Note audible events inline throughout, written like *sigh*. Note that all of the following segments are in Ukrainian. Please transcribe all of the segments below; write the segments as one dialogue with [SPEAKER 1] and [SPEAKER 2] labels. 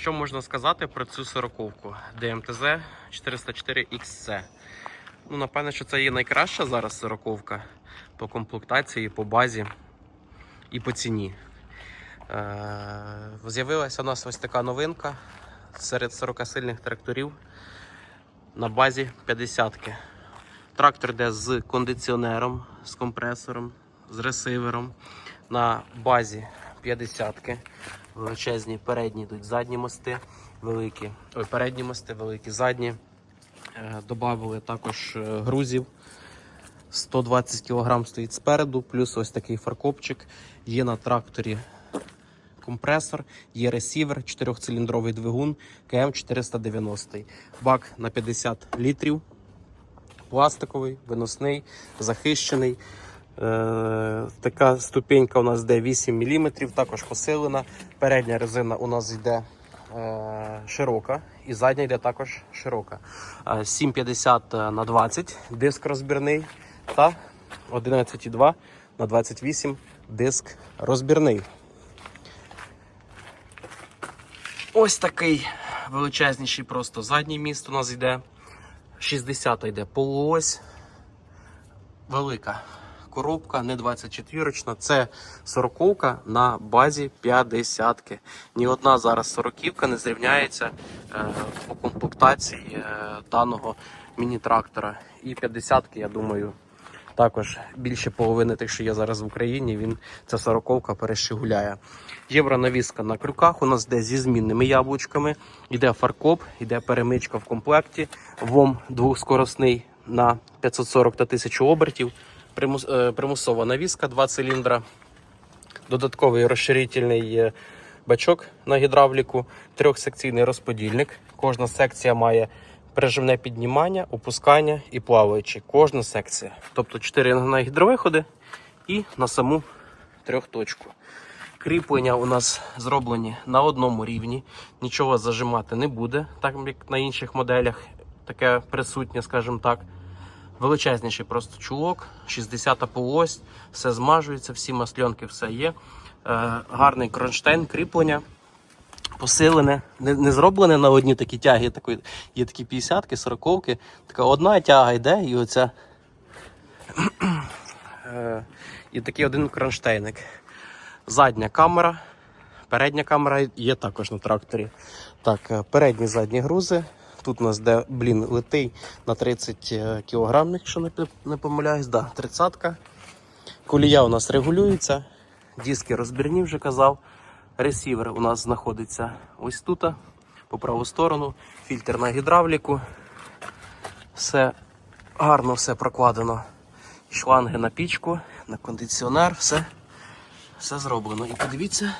[SPEAKER 1] Що можна сказати про цю сороковку ДМТЗ 404XC? Ну, напевне, що це є найкраща зараз сороковка по комплектації, по базі і по ціні. Е, З'явилася у нас ось така новинка серед 40-сильних тракторів на базі 50-ки. Трактор йде з кондиціонером, з компресором, з ресивером. На базі 50-ки. Величезні передні йдуть задні мости, великі. Ой, передні мости, великі задні. Е, Добавили також е, грузів. 120 кг стоїть спереду, плюс ось такий фаркопчик. Є на тракторі компресор, є ресівер, 4-циліндровий двигун КМ490. Бак на 50 літрів. Пластиковий, виносний, захищений. Е, така ступенька у нас йде 8 мм, також посилена. Передня резина у нас йде е, широка і задня йде також широка. Е, 7,50 на 20 диск розбірний та 11,2 на 28 диск розбірний. Ось такий величезніший просто задній міст у нас йде. 60 йде полуось. Велика коробка, не 24-річна, це 40 на базі 50. -ки. Ні одна зараз 40 не зрівняється е, по комплектації е, даного міні-трактора. І 50-ки, я думаю, також більше половини тих, що є зараз в Україні, він ця 40 перещегуляє. Євронавіска на крюках у нас йде зі змінними яблучками. Йде фаркоп, йде перемичка в комплекті. ВОМ двохскоросний на 540 та 1000 обертів. Е, примусова навіска 2 циліндра. Додатковий розширительний е, бачок на гідравліку, трьохсекційний розподільник. Кожна секція має прижимне піднімання, опускання і плаваючі. Кожна секція. Тобто 4 на гідровиходи і на саму трьохточку. Кріплення у нас зроблені на одному рівні, нічого зажимати не буде, так як на інших моделях таке присутнє, скажімо так. Величезніший просто чулок, 60 полуось, все змажується, всі масльонки, все є. Е, гарний кронштейн, кріплення, посилене, не, не зроблене на одні такі тяги. Такі, є такі 50-ки, 40-ки. Така одна тяга йде, і оця. Е, і такий один кронштейник. Задня камера, передня камера є також на тракторі. Так, е, передні задні грузи. Тут у нас де блін литий на 30 кг, якщо не, не помиляюсь, да, 30-ка. Колія у нас регулюється, диски розбірні вже казав. Ресівер у нас знаходиться ось тут, по праву сторону, фільтр на гідравліку. Все гарно все прокладено. Шланги на пічку, на кондиціонер, все, все зроблено. І подивіться,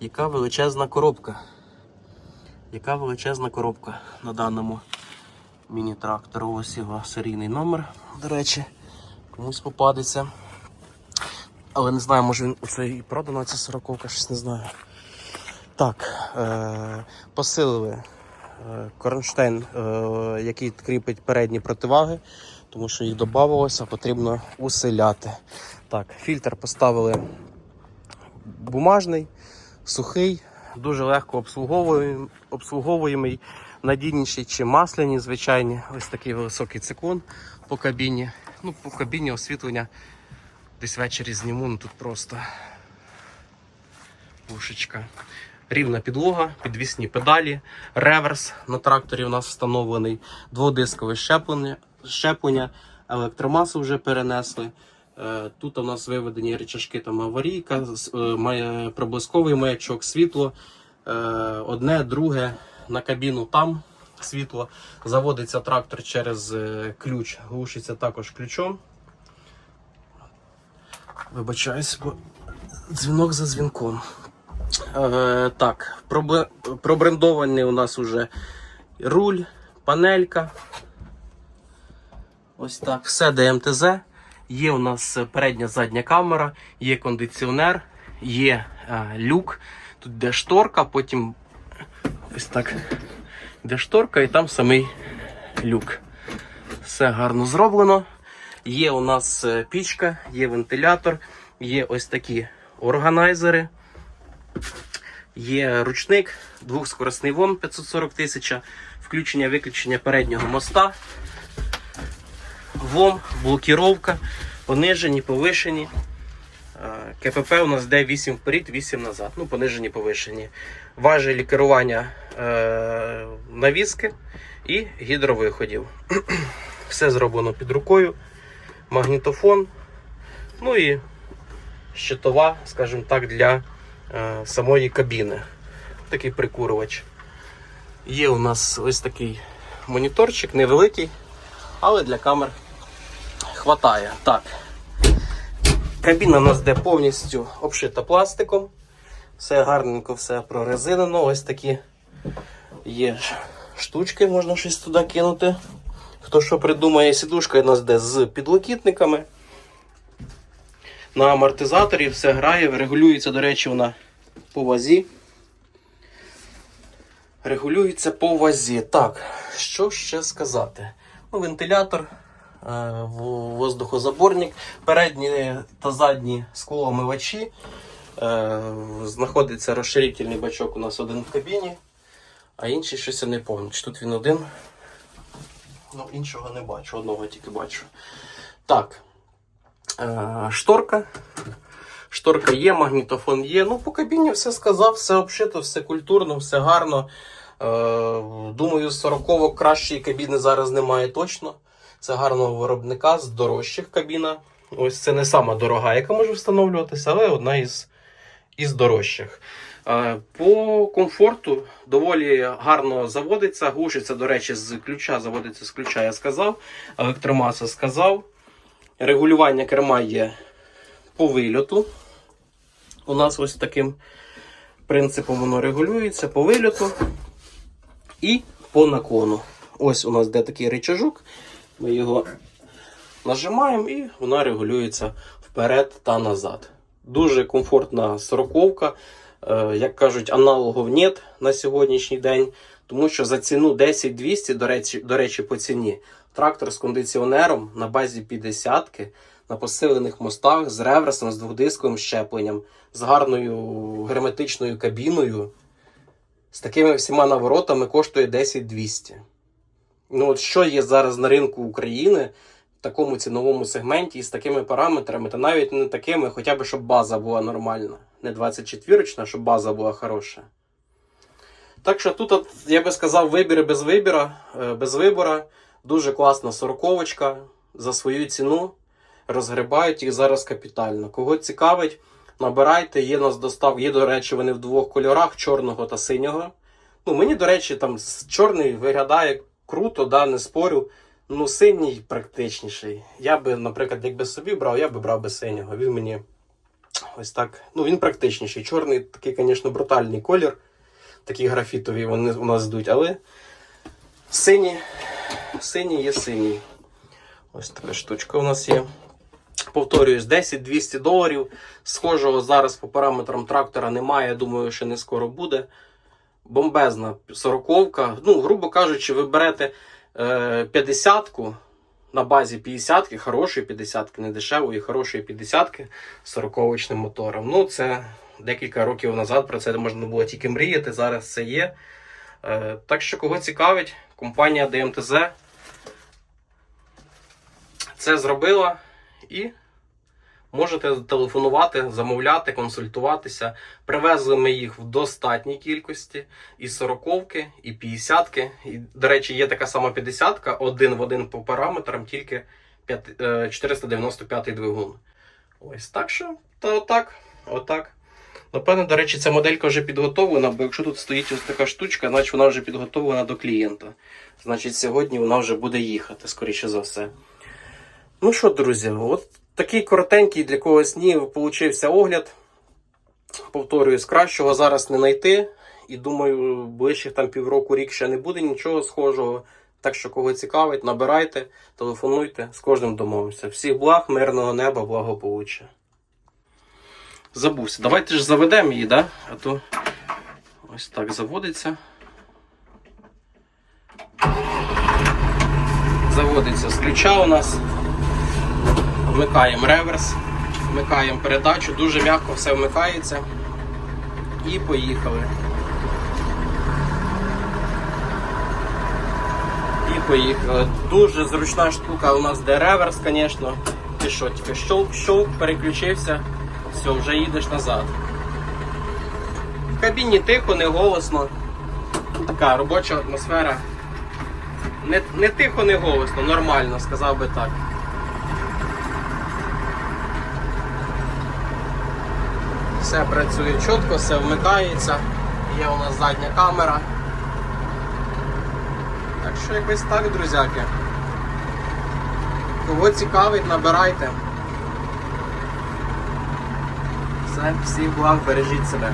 [SPEAKER 1] яка величезна коробка. Яка величезна коробка на даному міні-трактору. Ось його серійний номер, до речі, комусь попадеться. Але не знаю, може він оце і продано, ця сороковка, щось не знаю. Так, е- посилили е- кронштейн, е- який кріпить передні противаги, тому що їх додавалося, потрібно усиляти. Так, фільтр поставили бумажний, сухий, дуже легко обслуговуєм- обслуговуємий, надійніший, чи масляні, звичайні. Ось такий високий циклон по кабіні. Ну, по кабіні освітлення десь ввечері зніму, ну тут просто пушечка. Рівна підлога, підвісні педалі, реверс на тракторі у нас встановлений, дводискове щеплення, щеплення електромасу вже перенесли. Е, Тут у нас виведені речашки там аварійка, е, проблисковий маячок, світло. Е, Одне, друге на кабіну там світло. Заводиться трактор через ключ, глушиться також ключом. Вибачаюсь, бо дзвінок за дзвінком. Так, пробрендований у нас уже руль, панелька. Ось так, все ДМТЗ. Є у нас передня задня камера, є кондиціонер, є е, люк. Тут йде шторка, потім ось так йде шторка і там самий люк. Все гарно зроблено. Є у нас е, пічка, є вентилятор, є ось такі органайзери. Є ручник, двохскоростний ВОМ 540 тисяч, включення виключення переднього моста. ВОМ, блокіровка, понижені, повишені. Е, КПП у нас йде 8 вперед, 8 назад. Ну, понижені, повишені. Важелі керування е, навіски і гідровиходів. *clears throat* Все зроблено під рукою. Магнітофон. Ну і щитова, скажімо так, для е, самої кабіни. Такий прикурювач. Є у нас ось такий моніторчик, невеликий, але для камер хватає. Так. Кабіна у нас де повністю обшита пластиком. Все гарненько, все прорезинено. Ось такі є штучки, можна щось туди кинути. Хто що придумає, сідушка у нас де з підлокітниками. На амортизаторі все грає, регулюється, до речі, вона по вазі. Регулюється по вазі. Так, що ще сказати? Ну, вентилятор, воздухозаборник, передні та задні склоомивачі. Е, Знаходиться розширительний бачок у нас один в кабіні, а інший щось я не пам'ятаю. Тут він один. Ну, іншого не бачу, одного тільки бачу. Так. Е, Шторка. Шторка є, магнітофон є. Ну, по кабіні все сказав, все обшито, все культурно, все гарно. Е, думаю, 40 кращої кабіни зараз немає точно. Це гарного виробника з дорожчих кабіна. Ось це не сама дорога, яка може встановлюватися, але одна із, із дорожчих. Е, По комфорту доволі гарно заводиться. Глушиться, до речі, з ключа, заводиться з ключа, я сказав. Електромаса сказав. Регулювання керма є по вильоту. У нас ось таким принципом воно регулюється по вильоту і по наклону. Ось у нас де такий рычажок. Ми його нажимаємо і вона регулюється вперед та назад. Дуже комфортна сороковка. Е, Як кажуть, аналогов нет на сьогоднішній день, тому що за ціну 10-200, до речі, до речі, по ціні, трактор з кондиціонером на базі 50 на посилених мостах з реверсом, з двохдисковим щепленням, з гарною герметичною кабіною, з такими всіма наворотами коштує 10-200. Ну, от що є зараз на ринку України в такому ціновому сегменті з такими параметрами, та навіть не такими, хоча б щоб база була нормальна. Не 24-річна, щоб база була хороша. Так що тут, от, я би сказав, вибір без вибіра, е, без вибора. Дуже класна сороковочка за свою ціну. Розгрібають їх зараз капітально. Кого цікавить, набирайте, є нас достав, є, до речі, вони в двох кольорах чорного та синього. Ну, мені, до речі, там чорний виглядає круто, да, не спорю. Ну, синій практичніший. Я би, наприклад, якби собі брав, я би брав би синього. Він мені ось так. Ну, він практичніший. Чорний такий, звісно, брутальний колір. Такі графітові вони у нас йдуть, але синій, синій є синій. Ось така штучка у нас є. Повторююсь, 10-200 доларів. Схожого зараз по параметрам трактора немає. Думаю, що не скоро буде. Бомбезна сороковка. Ну, грубо кажучи, ви берете е, 50-ку на базі 50-ки, хорошої 50-ки, не дешевої, хорошої 50-ки з 40-очним мотором. Ну, це декілька років назад про це можна було тільки мріяти. Зараз це є. Е, так що, кого цікавить, компанія ДМТЗ це зробила і можете телефонувати, замовляти, консультуватися. Привезли ми їх в достатній кількості. І 40-ки, і 50-ки. І, до речі, є така сама 50-ка, один в один по параметрам, тільки п'ят- е, 495 двигун. Ось так що, та отак, отак. Напевно, до речі, ця моделька вже підготовлена, бо якщо тут стоїть ось така штучка, значить вона вже підготовлена до клієнта. Значить, сьогодні вона вже буде їхати, скоріше за все. Ну що, друзі, от такий коротенький для когось ні, получився огляд. Повторюю, з кращого зараз не знайти. І думаю, ближчих там півроку рік ще не буде нічого схожого. Так що, кого цікавить, набирайте, телефонуйте, з кожним домовимося. Всіх благ, мирного неба, благополуччя. Забувся. Давайте ж заведемо її, да? А то ось так заводиться. Заводиться з ключа у нас. Вмикаємо реверс, вмикаємо передачу, дуже м'яко все вмикається. І поїхали. І поїхали. Дуже зручна штука у нас де реверс, звісно. Ти що, тільки щолк-щолк, переключився, все, вже їдеш назад. В кабіні тихо, не голосно. Така робоча атмосфера. Не, не тихо, не голосно, нормально, сказав би так. Все працює чітко, все вмикається. Є у нас задня камера. Так що якось так, друзяки. Кого цікавить, набирайте. Все, всіх благ, бережіть себе.